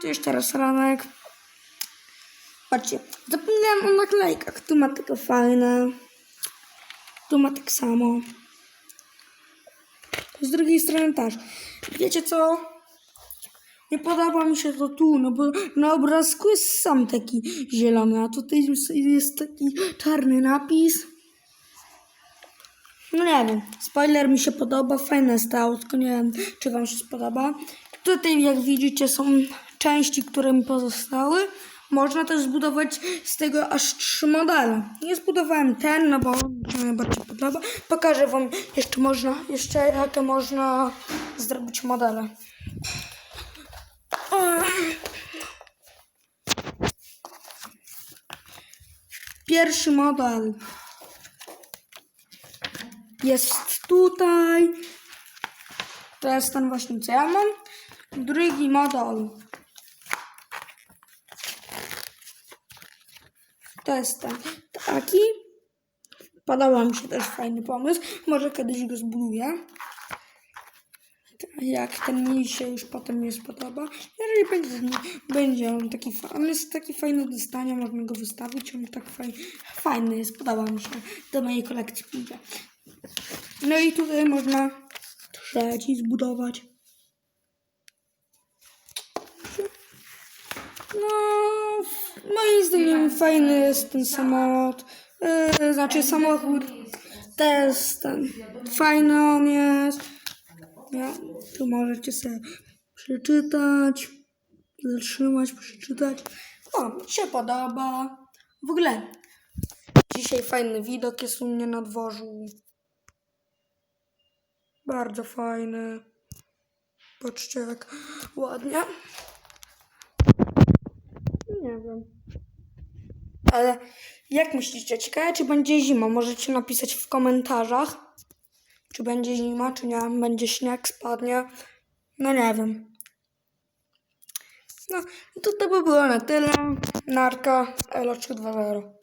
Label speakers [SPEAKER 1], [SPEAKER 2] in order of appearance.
[SPEAKER 1] to już teraz ranek. Patrzcie, zapomniałem o naklejkach. Tu ma takie fajne. Tu ma tak samo. Z drugiej strony też. Wiecie co? Nie podoba mi się to tu, no bo na obrazku jest sam taki zielony, a tutaj jest- taki czarny napis. No nie wiem, spoiler mi się podoba, fajne jest to nie wiem czy wam się spodoba. Tutaj jak widzicie są części, które mi pozostały. Można też zbudować z tego aż trzy modele. Nie zbudowałem ten, no bo mi najbardziej podoba. Pokażę wam jeszcze można, jeszcze jakie można zrobić modele. Pierwszy model jest tutaj. To jest ten właśnie, co ja mam. Drugi model to jest ten taki. Podoba mi się też fajny pomysł. Może kiedyś go zbuduję. Jak ten mi się już potem nie spodoba. Jeżeli będzie, będzie on taki fajny, jest taki fajny do stania, można go wystawić. On tak fajny, fajny jest, podoba mi się. Do mojej kolekcji pójdzie. No i tutaj można trzeci zbudować. No, moim zdaniem fajny jest ten samolot. Yy, znaczy samochód. Też ten. Fajny on jest. Ja, tu możecie sobie przeczytać, zatrzymać, przeczytać. O, się podoba. W ogóle dzisiaj fajny widok jest u mnie na dworzu. Bardzo fajny. Patrzcie jak ładnie. Nie wiem. Ale jak myślicie, ciekawe czy będzie zima? Możecie napisać w komentarzach. Czy będzie zima, czy nie. Będzie śnieg, spadnie. No nie wiem. No, to, to by było na tyle. Narka, Elo 320.